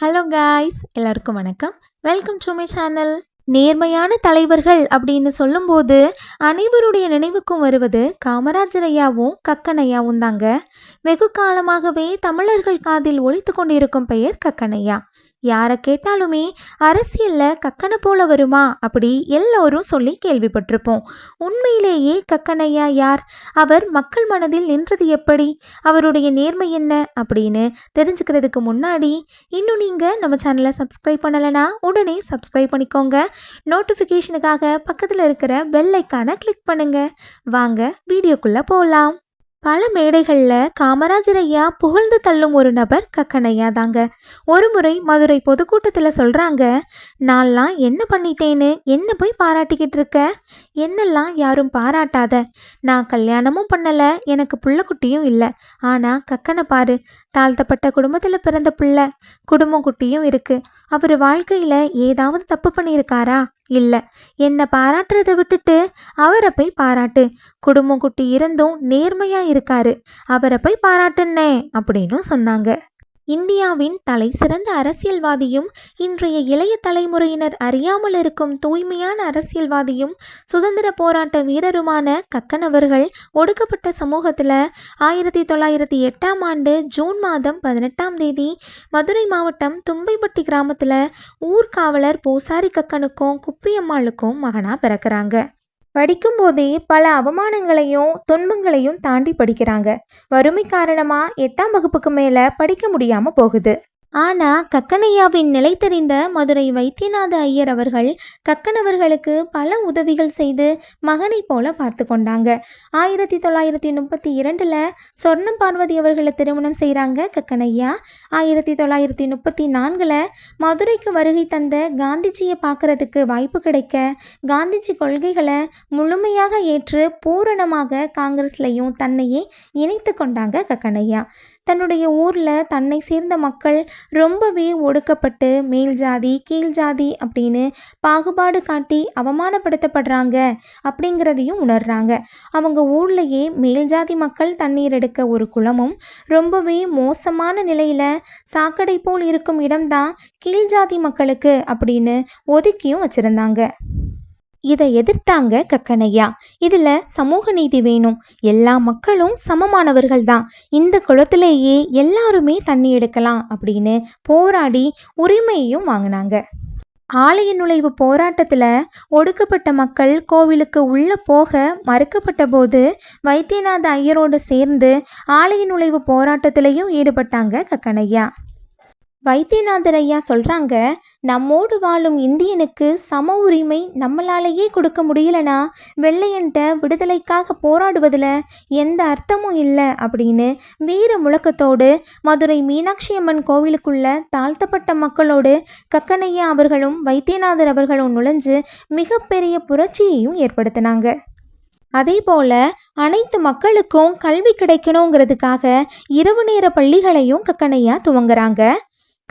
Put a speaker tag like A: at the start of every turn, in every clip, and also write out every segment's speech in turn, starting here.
A: Hello guys எல்லாருக்கும் வணக்கம். Welcome to my channel நேர்மையான தலைவர்கள் அப்படின்னு சொல்லும்போது அனைவருடைய நினைவுக்கும் வருவது காமராஜர் ஐயாவும் கக்கனையாவும் தாங்க. வெகு காலமாகவே தமிழர்கள் காதில் ஒழித்து கொண்டிருக்கும் பெயர் கக்கனையா யாரை கேட்டாலுமே அரசியலில் கக்கனை போல வருமா அப்படி எல்லோரும் சொல்லி கேள்விப்பட்டிருப்போம். உண்மையிலேயே கக்கனையா யார்? அவர் மக்கள் மனதில் நின்றது எப்படி? அவருடைய நேர்மை என்ன? அப்படின்னு தெரிஞ்சுக்கிறதுக்கு முன்னாடி இன்னும் நீங்கள் நம்ம சேனலை சப்ஸ்கிரைப் பண்ணலைன்னா உடனே சப்ஸ்கிரைப் பண்ணிக்கோங்க. நோட்டிஃபிகேஷனுக்காக பக்கத்தில் இருக்கிற பெல் ஐக்கானை கிளிக் பண்ணுங்கள் வாங்க வீடியோக்குள்ளே போகலாம் பல மேடைகளில் காமராஜர் ஐயா புகழ்ந்து தள்ளும் ஒரு நபர் கக்கனையா தாங்க. ஒரு முறை மதுரை பொதுக்கூட்டத்தில் சொல்கிறாங்க நான்லாம் என்ன பண்ணிட்டேன்னு? என்ன போய் பாராட்டிக்கிட்டு இருக்க? என்னெல்லாம் யாரும் பாராட்டாத? நான் கல்யாணமும் பண்ணலை எனக்கு புள்ளக்குட்டியும் இல்லை. ஆனால் கக்கனை பாரு தாழ்த்தப்பட்ட குடும்பத்தில் பிறந்த பிள்ளை குடும்பம் குட்டியும் இருக்குது அவர் வாழ்க்கையில் ஏதாவது தப்பு பண்ணியிருக்காரா? இல்லை. என்னை பாராட்டுறதை விட்டுட்டு அவரை போய் பாராட்டு. குடும்பம் குட்டி இருந்தும் நேர்மையாக இருக்காரு. அவரை போய் பாராட்டுன்னே அப்படின்னு சொன்னாங்க. இந்தியாவின் தலை சிறந்த அரசியல்வாதியும் இன்றைய இளைய தலைமுறையினர் அறியாமல் இருக்கும் தூய்மையான அரசியல்வாதியும் சுதந்திர போராட்ட வீரருமான கக்கன் அவர்கள் ஒடுக்கப்பட்ட சமூகத்தில் ஆயிரத்தி தொள்ளாயிரத்தி எட்டாம் ஆண்டு ஜூன் மாதம் பதினெட்டாம் தேதி மதுரை மாவட்டம் தும்பைப்பட்டி கிராமத்தில் ஊர்காவலர் பூசாரி கக்கனுக்கும் குப்பியம்மாளுக்கும் மகனாக பிறக்கிறாங்க. படிக்கும்போதே பல அவமானங்களையும் துன்பங்களையும் தாண்டி படிக்கிறாங்க. வறுமை காரணமாக எட்டாம் வகுப்புக்கு மேலே படிக்க முடியாமல் போகுது. ஆனால் கக்கனையாவின் நிலை தெரிந்த மதுரை வைத்தியநாத ஐயர் அவர்கள் கக்கனவர்களுக்கு பல உதவிகள் செய்து மகனை போல பார்த்து கொண்டாங்க. ஆயிரத்தி தொள்ளாயிரத்தி முப்பத்தி இரண்டில் சொர்ணம் பார்வதி அவர்களை திருமணம் செய்கிறாங்க கக்கனையா ஆயிரத்தி தொள்ளாயிரத்தி முப்பத்தி நான்கில் மதுரைக்கு வருகை தந்த காந்திஜியை பார்க்கறதுக்கு வாய்ப்பு கிடைக்க காந்திஜி கொள்கைகளை முழுமையாக ஏற்று பூரணமாக காங்கிரஸ்லையும் தன்னையே இணைத்து கொண்டாங்க கக்கனையா தன்னுடைய ஊரில் தன்னை சேர்ந்த மக்கள் ரொம்பவே ஒடுக்கப்பட்டு மேல் ஜாதி கீழ் ஜாதி அப்படின்னு பாகுபாடு காட்டி அவமானப்படுத்தப்படுறாங்க அப்படிங்கிறதையும் உணர்றாங்க. அவங்க ஊர்லேயே மேல் ஜாதி மக்கள் தண்ணீர் எடுக்க ஒரு குளமும் ரொம்பவே மோசமான நிலையில் சாக்கடை போல் இருக்கும் இடம்தான் கீழ் ஜாதி மக்களுக்கு அப்படின்னு ஒதுக்கியும் வச்சுருந்தாங்க. இதை எதிர்த்தாங்க கக்கனையா இதில் சமூக நீதி வேணும். எல்லா மக்களும் சமமானவர்கள் தான். இந்த குளத்திலேயே எல்லாருமே தண்ணி எடுக்கலாம் அப்படின்னு போராடி உரிமையையும் வாங்கினாங்க. ஆலய நுழைவு போராட்டத்தில் ஒடுக்கப்பட்ட மக்கள் கோவிலுக்கு உள்ளே போக மறுக்கப்பட்ட போது வைத்தியநாத ஐயரோடு சேர்ந்து ஆலய நுழைவு போராட்டத்திலையும் ஈடுபட்டாங்க கக்கனையா வைத்தியநாதர் ஐயா சொல்கிறாங்க நம்மோடு வாழும் இந்தியனுக்கு சம உரிமை நம்மளாலேயே கொடுக்க முடியலனா வெள்ளையன்ட்ட விடுதலைக்காக போராடுவதில் எந்த அர்த்தமும் இல்லை அப்படின்னு வீர முழக்கத்தோடு மதுரை மீனாட்சி அம்மன் கோவிலுக்குள்ள தாழ்த்தப்பட்ட மக்களோடு கக்கனையா அவர்களும் வைத்தியநாதர் அவர்களும் நுழைஞ்சு மிகப்பெரிய புரட்சியையும் ஏற்படுத்தினாங்க. அதே போல அனைத்து மக்களுக்கும் கல்வி கிடைக்கணுங்கிறதுக்காக இரவு நேர பள்ளிகளையும் கக்கனையா துவங்குறாங்க.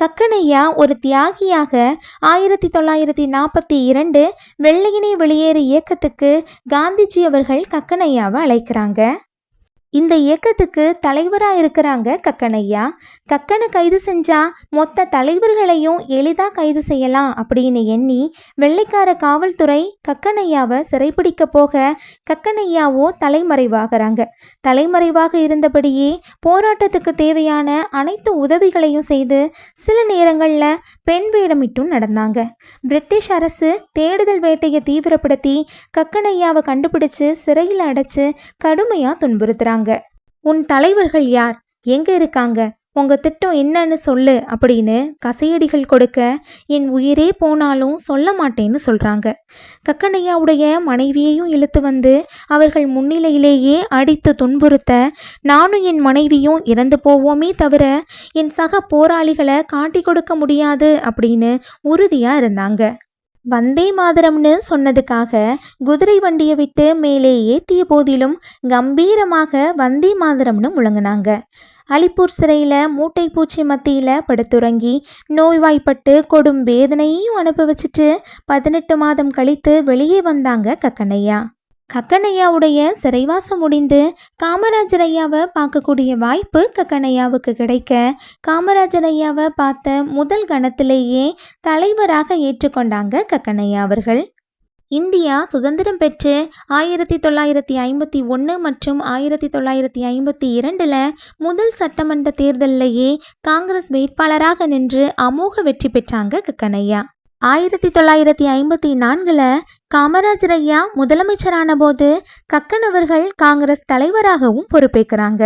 A: கக்கனையா ஒரு தியாகியாக ஆயிரத்தி தொள்ளாயிரத்தி நாற்பத்தி இரண்டு வெள்ளையினை வெளியேறு இயக்கத்துக்கு காந்திஜி அவர்கள் கக்கனையாவை அழைக்கிறாங்க. இந்த இயக்கத்துக்கு தலைவராக இருக்கிறாங்க கக்கனையா. கக்கனை கைது செஞ்சா மொத்த தலைவர்களையும் எளிதாக கைது செய்யலாம் அப்படின்னு எண்ணி வெள்ளைக்கார காவல்துறை கக்கனையாவை சிறைப்பிடிக்க போக கக்கனையாவோ தலைமறைவாகிறாங்க. தலைமறைவாக இருந்தபடியே போராட்டத்துக்கு தேவையான அனைத்து உதவிகளையும் செய்து சில நேரங்களில் பெண் வேடமிட்டும் நடந்தாங்க. பிரிட்டிஷ் அரசு தேடுதல் வேட்டையை தீவிரப்படுத்தி கக்கனையாவை கண்டுபிடிச்சு சிறையில் அடைச்சு கடுமையாக துன்புறுத்துறாங்க. உன் தலைவர்கள் யார்? எங்கே இருக்காங்க? உங்கள் திட்டம் என்னன்னு சொல்லு அப்படின்னு கசையடிகள் கொடுக்க என் உயிரே போனாலும் சொல்ல மாட்டேன்னு சொல்கிறாங்க கக்கனையாவுடைய மனைவியையும் இழுத்து வந்து அவர்கள் முன்னிலையிலேயே அடித்து துன்புறுத்த நானும் என் மனைவியும் இறந்து போவோமே தவிர என் சக போராளிகளை காட்டி கொடுக்க முடியாது அப்படின்னு உறுதியாக இருந்தாங்க. வந்தே மாதரம்னு சொன்னதுக்காக குதிரை வண்டியை விட்டு மேலே ஏற்றிய போதிலும் கம்பீரமாக வந்தே மாதரம்னு முழங்கினாங்க. அலிப்பூர் சிறையில் மூட்டை பூச்சி மத்தியில் படுத்துறங்கி நோய்வாய்ப்பட்டு கொடும் வேதனையையும் அனுபவிச்சுட்டு பதினெட்டு மாதம் கழித்து வெளியே வந்தாங்க கக்கனையா கக்கனையாவுடைய சிறைவாசம் முடிந்து காமராஜர் ஐயாவை பார்க்கக்கூடிய வாய்ப்பு கக்கனையாவுக்கு கிடைக்க காமராஜர் ஐயாவை பார்த்த முதல் கணத்திலேயே தலைவராக ஏற்றுக்கொண்டாங்க கக்கனையா அவர்கள். இந்தியா சுதந்திரம் பெற்று ஆயிரத்தி தொள்ளாயிரத்தி ஐம்பத்தி ஒன்று மற்றும் ஆயிரத்தி தொள்ளாயிரத்தி ஐம்பத்தி இரண்டில் முதல் சட்டமன்ற தேர்தலிலேயே காங்கிரஸ் வேட்பாளராக நின்று அமோக வெற்றி பெற்றாங்க கக்கனையா ஆயிரத்தி தொள்ளாயிரத்தி ஐம்பத்தி நான்கில் காமராஜர் ஐயா முதலமைச்சரான போது கக்கன் அவர்கள் காங்கிரஸ் தலைவராகவும் பொறுப்பேற்கிறாங்க.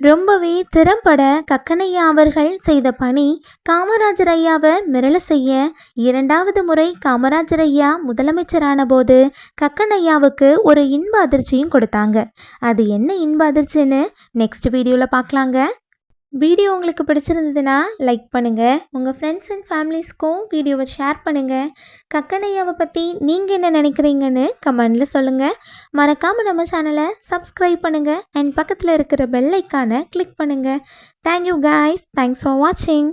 A: ரொம்பவே திறம்பட கக்கனையா அவர்கள் செய்த பணி காமராஜர் ஐயாவை மிரள செய்ய இரண்டாவது முறை காமராஜர் ஐயா முதலமைச்சரான போது கக்கனையாவுக்கு ஒரு இன்ப அதிர்ச்சியும் கொடுத்தாங்க. அது என்ன இன்ப அதிர்ச்சின்னு நெக்ஸ்ட் வீடியோவில் பார்க்கலாங்க. வீடியோ உங்களுக்கு பிடிச்சிருந்ததுன்னா லைக் பண்ணுங்கள் உங்கள் ஃப்ரெண்ட்ஸ் அண்ட் ஃபேமிலிஸ்க்கும் வீடியோவை ஷேர் பண்ணுங்கள் கக்கனையாவை பற்றி நீங்கள் என்ன நினைக்கிறீங்கன்னு கமெண்டில் சொல்லுங்கள் மறக்காமல் நம்ம சேனலை சப்ஸ்கிரைப் பண்ணுங்கள் அண்ட் பக்கத்தில் இருக்கிற பெல் ஐக்கானை கிளிக் பண்ணுங்கள் தேங்க்யூ காய்ஸ் தேங்க்ஸ் ஃபார் வாட்சிங்